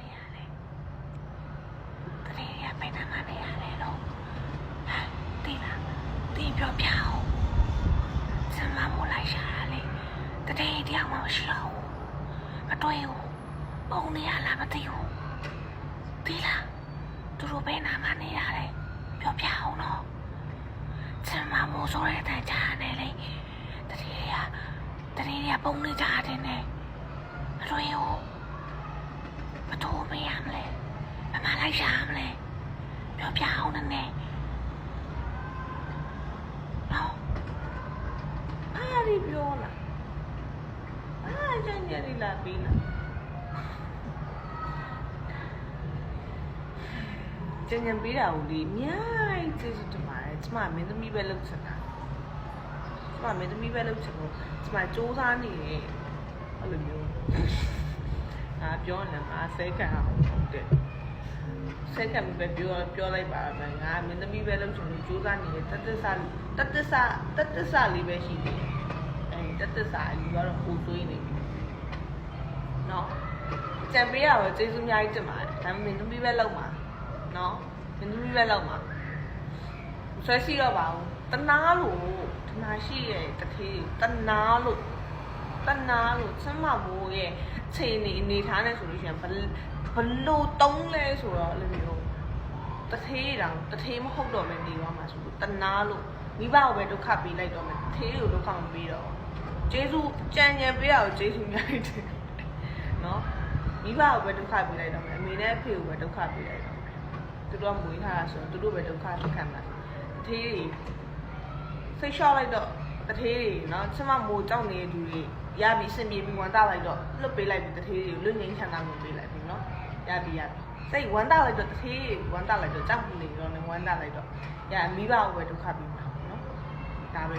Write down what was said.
နေရလဲတတိယဘယ်နာမနေရလဲတော့ဟမ်တိလားတိပြောပြအောင်စမမလိုက်ရှာလေတတိယတရားမှမရှိတော့ဘူးအတွေ့ဘူးပုံနေရလားမသိဘူးတိလားသူတို့ဘယ်နာမနေရလဲပြောပြအောင်တော့စမမိုးဆိုတဲ့အတိုင်းကြားနေလေတတိယတတိယပုံနေကြတယ်နဲ့အတွေ့ဘူး မတော်မရမလဲမမလိုက်ရမလဲပြောပြအောင်နဲ့နော်အားရီပြောလားအားကျန်ရည်လာပြီးလားကျန်ရပေးတာကိုလေအများကြီးကျေးဇူးတင်ပါတယ်ကျမမင်းသမီးပဲလုပ်ချင်တာကျမမင်းသမီးပဲလုပ်ချင်လို့ကျမစူးစမ်းနေတယ်အဲ့လိုမျိုး ငါပြောနေမှာဆဲခံအောင်ဟုတ်တယ်ဆဲခံမှုပဲပြောပြောလိုက်ပါမယ်ငါမင်းသမီးပဲလုပ်ချင်လို့စူးစမ်းနေတယ်တတ္တဆတတ္တဆတတ္တဆလေးပဲရှိတယ်အဲတတ္တဆအလူကတော့ကိုသွေးနေပြီနော်ကြံပေးရတော့ကျေးဇူးအများကြီးတင်ပါတယ်ဒါပေမဲ့မင်းသမီးပဲလုပ်မှာနော်မင်းသမီးပဲလုပ်မှာဆွဲရှိတော့ပါဘူးတနာလို့တနာရှိရဲ့တထေးတနာလို့ တနာလို့ဆမ်းမမိုးရဲ့ချိန်နေအနေထားနဲ့ဆိုလို့ရှိရင်ဘယ်ဘလို့တုံးလဲဆိုတော့အဲ့လိုမျိုးတထေးတောင်တထေးမဟုတ်တော့မယ်နေသွားမှာဆိုလို့တနာလို့မိဘကိုပဲဒုက္ခပေးလိုက်တော့မယ်တထေးကိုဒုက္ခမပေးတော့ဘူးကျေးဇူးကြံ့ကြံပေးရအောင်ကျေးဇူးများတယ်နော်မိဘကိုပဲဒုက္ခပေးလိုက်တော့မယ်အမေနဲ့အဖေကိုပဲဒုက္ခပေးလိုက်တော့မယ်သူတို့ကမွေးထားတာဆိုတော့သူတို့ပဲဒုက္ခခံမှာတထေးတွေစိတ်လျှော့လိုက်တော့တထေးတွေနော်ချမမိုးကြောက်နေတဲ့သူတွေ ရပြီစင်ပြေပြီးဝန်တာလိုက်တော့လွတ်ပေးလိုက်ပြီးတထေးတွေလွတ်ငင်းချမ်းသာမှုပေးလိုက်ပြီနော်ရပြီရပြီစိတ်ဝန်တာလိုက်တော့တထေးတွေဝန်တာလိုက်တော့ကြောက်နေတော့လည်းဝန်တာလိုက်တော့ရမိဘကိုပဲဒုက္ခပေးမှာနော်ဒါပဲ